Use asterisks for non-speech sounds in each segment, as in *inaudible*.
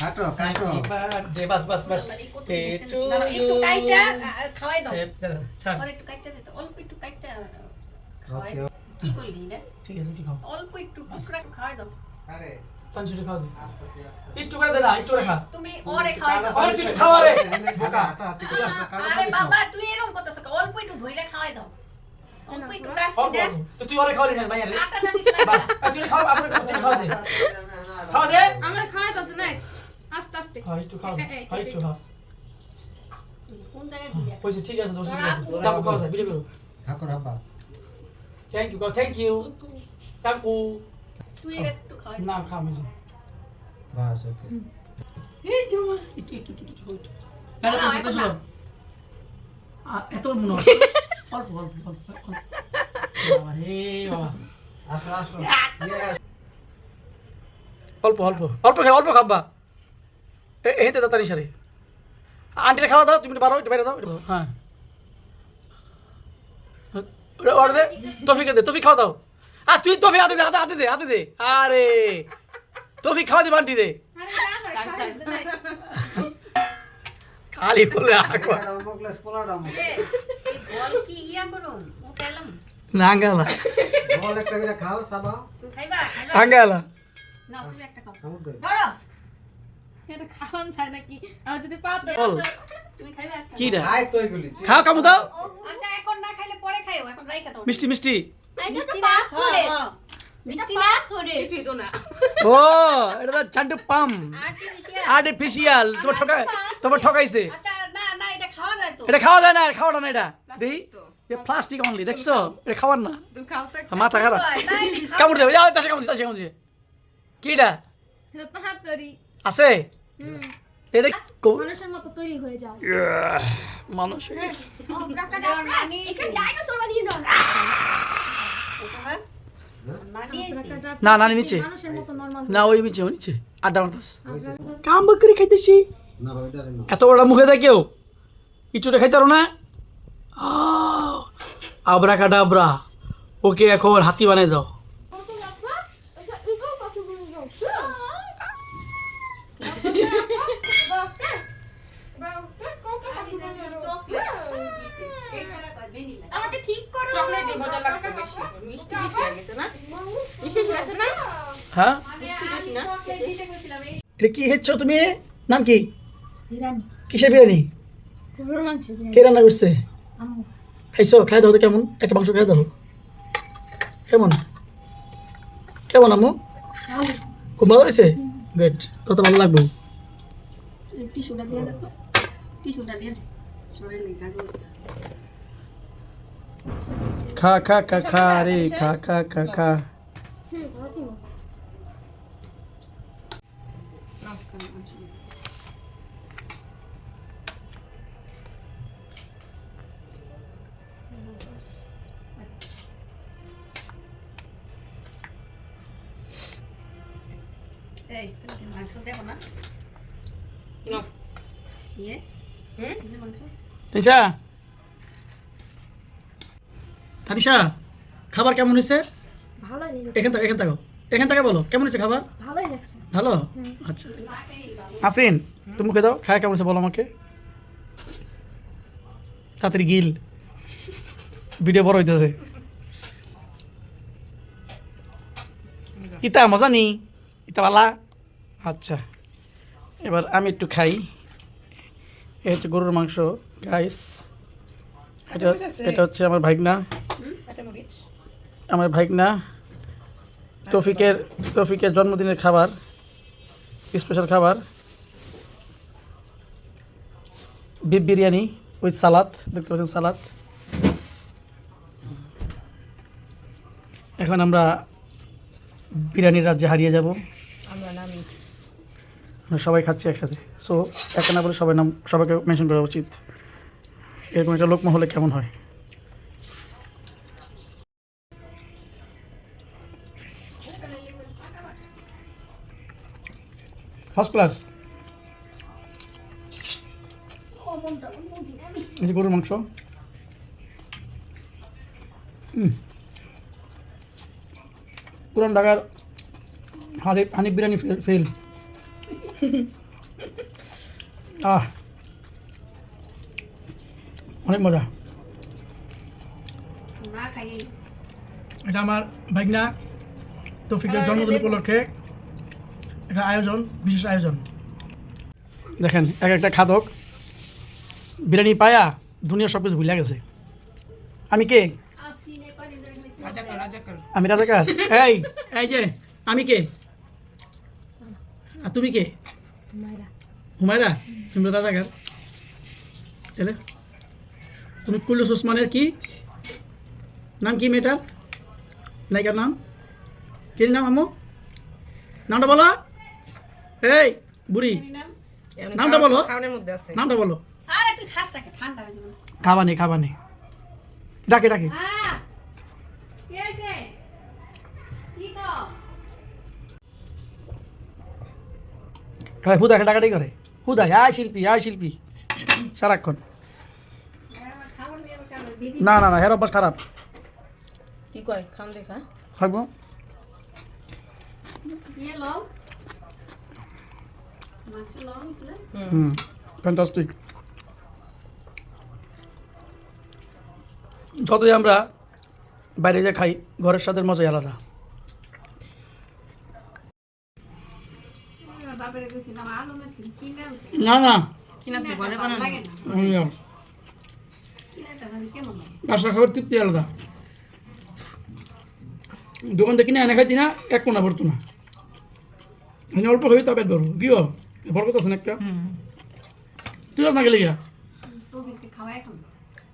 কাটো কাটো। বাস বাস বাস। একটু কাইটা খাওয়াই দাও। আর একটু কাইটা দিতে অল্প একটু কাইটা খাওয়াই কি করলি রে? ঠিক আছে ঠিক অল্প একটু টুকরা খাওয়াই দাও। আরে। পাঁচশো খাওয়া একটু করে দে একটু রেখা তুমি ওরে খাওয়াই দাও। আরে তুই খাওয়া রে। আরে বাবা তুই এরকম করতেছ অল্প একটু ধইরা খাওয়াই দাও। তুই ওরে খাওয়ালি না মাইয়া রে? আটা জানিস না। বাস আর তুই খাওয়া আপনি খাওয়া দে। খাওয়া দে। আমার খাওয়াই দাও না আস্তে আস্তে। একটু খাওয়া দে একটু খাওয়া কোন জায়গায় দিলে হয়েছে ঠিক আছে দোষ ঠিক আছে। তারপর খাওয়া দে বুঝে গেলো ঠাকুর আব্বা থ্যাংক ইউ থ্যাংক ইউ কাকু তুই একটু না বাস ওকে। এই না। এত মনে হয়। *laughs* অল্প অল্প অল্প অল্প। অল্প অল্প অল্প খাই অল্প খাবা। এতে তাড়াতাড়ি সারে। আন্টিটা খাওয়া দাও তুমি বারো বাইরে দাও হ্যাঁ। অর্ডার দে তফিকে দে তফিক খাওয়া দাও। আর তুই তফি হাতে দে হাতে দে হাতে দে। আরে তফিক খাওয়া দিবা আন্টি রে নাঙ্গালা। বল একটা করে খাও সাবা। তুমি খাইবা? খাইবা? আঙ্গালা না তুমি একটা খাও। আমুক দে ধরো। এটা খাওয়ান যায় নাকি? আমার যদি পাত বল। তুমি খাইবা একটা কি রে খাই তো এগুলি খাও কামু দাও। আচ্ছা এখন না খাইলে পরে খাইও এখন রাইখা দাও। মিষ্টি মিষ্টি। মিষ্টি না না? না। ও এটা তো চান্টু পাম। আর্টিফিশিয়াল তোমার ঠকাই তোমার ঠকাইছে। আচ্ছা না না এটা খাওয়া যায় তো। খাওয়া না খাওয়াটা না এটা। প্লাস্টিক অনলি দেখছ? এটা খাওয়ার না। তুই খাও তো। মাথা খারাপ। না, কামড় দেবে। তাসে কামড় তাসে কি এটা? আছে? এটা মানুষের মতো তৈরি হয়ে যাও মানুষ গেছে। দেওয়ার নানি এখানে ডাইনোসর বানিয়ে দাও। না নানি নিচে। না ওই নিচে ওই নিচে। আড্ডা মারতাস। কাম বকরি খাইতেছি। না ওইটা না। এত বড় মুখে দেয় কেউ ইচুটা খাইতে পারো না? আবরা কাডাবরা ওকে এখন হাতি বানিয়ে দাও আমাকে ঠিক করো চকলেটই মজা লাগতো বেশি। মিষ্টি বেশি হয়ে না? মিষ্টি বেশি আছে না? হ্যাঁ? মিষ্টি বেশি না? এটা কি হেচ্ছ তুমি? নাম কি? কিসের বিরিয়ানি? কে রান্না করছে? খাইছো? খাই দাও তো কেমন? একটা মাংস খাই দাও। কেমন? কেমন আম্মু? খুব ভালো হয়েছে? গুড তত ভালো লাগবে? টিস্যুটা দিয়ে দে টিস্যুটা দিয়ে শরীরে লাগবে খা খা খা খা রে খা খা খা খা হুম ভালো কি এই তুমি মাংস দেবো না না ইয়ে হুম এই মাংস তানিশা খাবার কেমন হয়েছে? এখান থেকে এখান থেকে। এখান থেকে বলো কেমন হয়েছে খাবার? ভালো? আচ্ছা। আফরিন তুমি মুখে দাও। খায় কেমন হয়েছে বলো আমাকে। তাড়াতাড়ি গিল। ভিডিও বড় হইতেছে। ইতা মজা নি ইতা বালা আচ্ছা। এবার আমি একটু খাই। এ হচ্ছে গরুর মাংস গাইস এটা এটা হচ্ছে আমার ভাইগনা। আমার ভাইগনা তৌফিকের তৌফিকের জন্মদিনের খাবার স্পেশাল খাবার বিফ বিরিয়ানি উইথ সালাদ দেখতে পাচ্ছেন সালাদ এখন আমরা বিরিয়ানির রাজ্যে হারিয়ে যাব। আমরা সবাই খাচ্ছি একসাথে। সো একা না বলে সবাই নাম সবাইকে মেনশন করা উচিত। এরকম একটা লোকমা হলে কেমন হয়? ফার্স্ট ক্লাস এই যে গরুর মাংস। পুরান ঢাকার হানিফ হানিফ বিরিয়ানি ফেল ফেল আহ। অনেক মজা। এটা আমার ভাগনা তৌফিকের জন্মদিন উপলক্ষে। এটা আয়োজন, বিশেষ আয়োজন। দেখেন, এক একটা খাদক, বিরিয়ানি পায়া দুনিয়া সব কিছু ভুলে গেছে। আমি কে? আমি রাজাকার। এই এই যে, আমি কে? আর তুমি কে? হুমায়রা। তুমি রাজাকার। তাহলে, তুমি কুল্লুস ওসমানের কি? নাম কি মেয়েটার? নায়িকার নাম? কি নাম আম্মু? নামটা বলো। এই বুড়ি। নামটা বলো। খাওয়ানোর মধ্যে আছে নামটা বলো। আরে তুই খাস রাখে ঠান্ডা হয়ে যাবে খাবা নেই খাবা নেই ডাকে ডাকে। হ্যাঁ কি হয়েছে কি কো হয় হুদা ডাকাটাই করে। হুদা আয় শিল্পী আয় শিল্পী। সারাক্ষণ। না না না হের অভ্যাস খারাপ। কি কয় খান দেখা। থাকব। হুম ফ্যান্টাস্টিক যতই আমরা বাইরে যে খাই ঘরের সাথে মজাই আলাদা। না না। কিনা তুই ঘরে বানানো লাগে না হুম, কিনে তো জানি কেমন লাগে বাসার খাবার তৃপ্তি আলাদা। দোকান থেকে কিনে এনে খাইতি না এক কোনা ভরতো না। অল্প খাবি তা পেট ভরবো। কি হো বরকত আছে না একটা হুম তুই না গেলে গিয়া তোদেরকে খাওয়াই এখন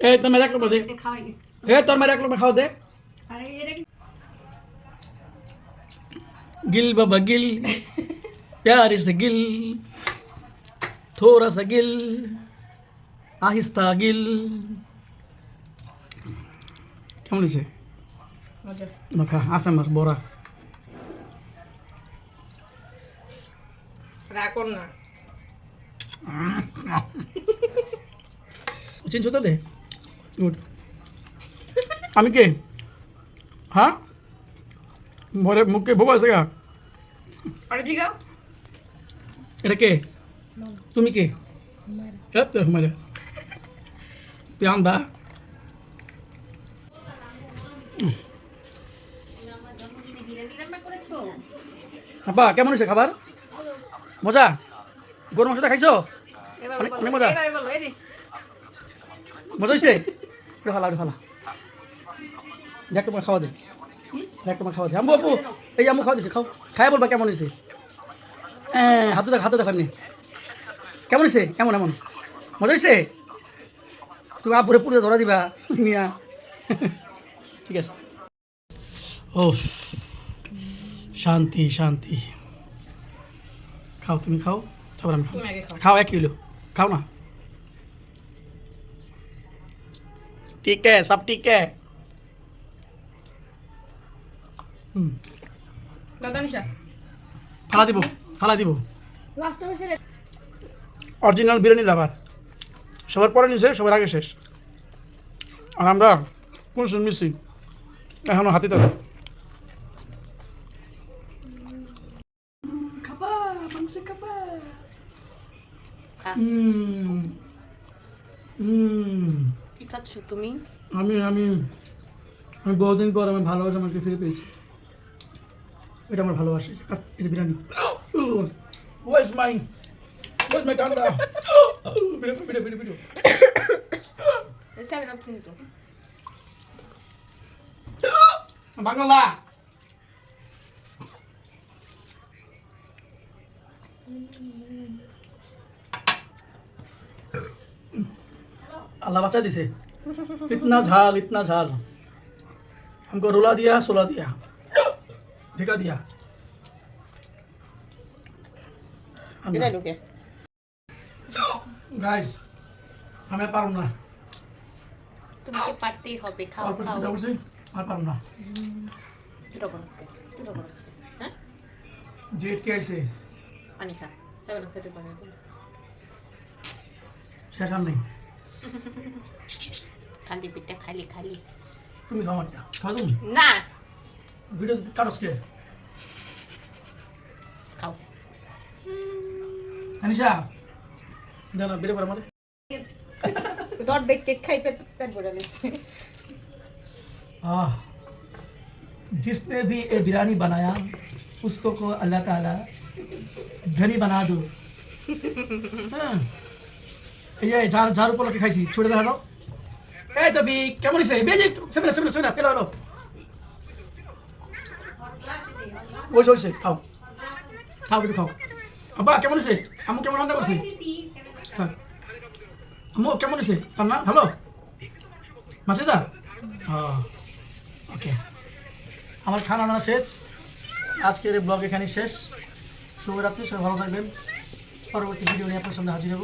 এই তোর মেরে এক লোক দে তোদেরকে খাওয়াই গে। এ তোর মেরে এক লোক খাওয়া দে আরে এটা কি गिल बाबा गिल प्यार से गिल थोड़ा सा गिल आहिस्ता गिल কেমন হয়েছে মজা মাখা আছে আমার বড়া রাখুন না। *laughs* চিনছো তো দে গুড। আমি কে? হ্যাঁ? ভরে মুখে ভোগ আছে গা। আরে জিগাও। এটা কে? তুমি কে? বিরিয়ানি রান্না করেছ? আপা কেমন হয়েছে খাবার? মজা? গরু মাংসটা খাইছো? অনেক- মজা। মজা হয়েছে এটা ভালো এটা ভালো দেখ তোমার খাওয়া দে। দেখ তোমার খাওয়া দে। আম্বু আপু এই আম্বু খাওয়া দিছে খাও। খাই বলবা কেমন হয়েছে হ্যাঁ হাতে দেখ হাতে দেখাবনি কেমন হয়েছে কেমন এমন? মজা হয়েছে তুমি আপুরে পুরে ধরা দিবা মিয়া। ঠিক আছে। ও শান্তি শান্তি। খাও তুমি খাও তারপর আমি খাও তুমি আগে খাও খাও এক কিলো খাও না ठीक है सब ठीक है হুম দাদা নিশা ফালা দিব ফালা দিব লাস্ট হয়েছে রে অরিজিনাল বিরিয়ানি লাভার সবার পরে নিছে সবার আগে শেষ আর আমরা কোন শুন মিসি এখনো হাতে তাদের কি খাচ্ছ তুমি? আমি আমি আমি বহুদিন পর আমার ভালোবাসা আমাকে ফিরে পেয়েছি। এটা আমার ভালোবাসা এই বিরিয়ানি। ওয়াইস মাই ওয়াইস মাই ঠান্ডা video video video video. Seven up কিন্তু। বাংলা। अल्लाह बचा दिसे इतना झाल इतना झाल हमको रुला दिया सुला दिया ढिका दिया এটা ঢুকে গাইস আমি আর পারব না তোমাকে পারতেই হবে খাও অল্প খাও একটু বসে আর পারব না দুটো করছে দুটো করছে হ্যাঁ জেট কে আইছে পানি খা সেভেন আপ খেতে পারে শেষ আর নেই *laughs* খালি পিঠটা খালি খালি তুমি খাও একটা খাও তুমি না ভিডিও কাটস কে আনিশা জানো বেড়ে পড়ে মারে তোর দেখ কেক খাই পেট পেট ভরে নিচ্ছে आह जिसने भी ये बिरयानी बनाया उसको को अल्लाह ताला धनी बना दो হ্যাঁ যার উপলক্ষে খাইছি। কেমন খাও। খাও খাও। কেমন কেমন রান্না করছে? হ্যাঁ। কেমন ওকে। আমার খানা দানা শেষ। আজকের ব্লগ এখানে শেষ। শুভরাত্রি, সবাই ভালো থাকবেন। পরবর্তী ভিডিও নিয়ে আপনার সামনে হাজির হব।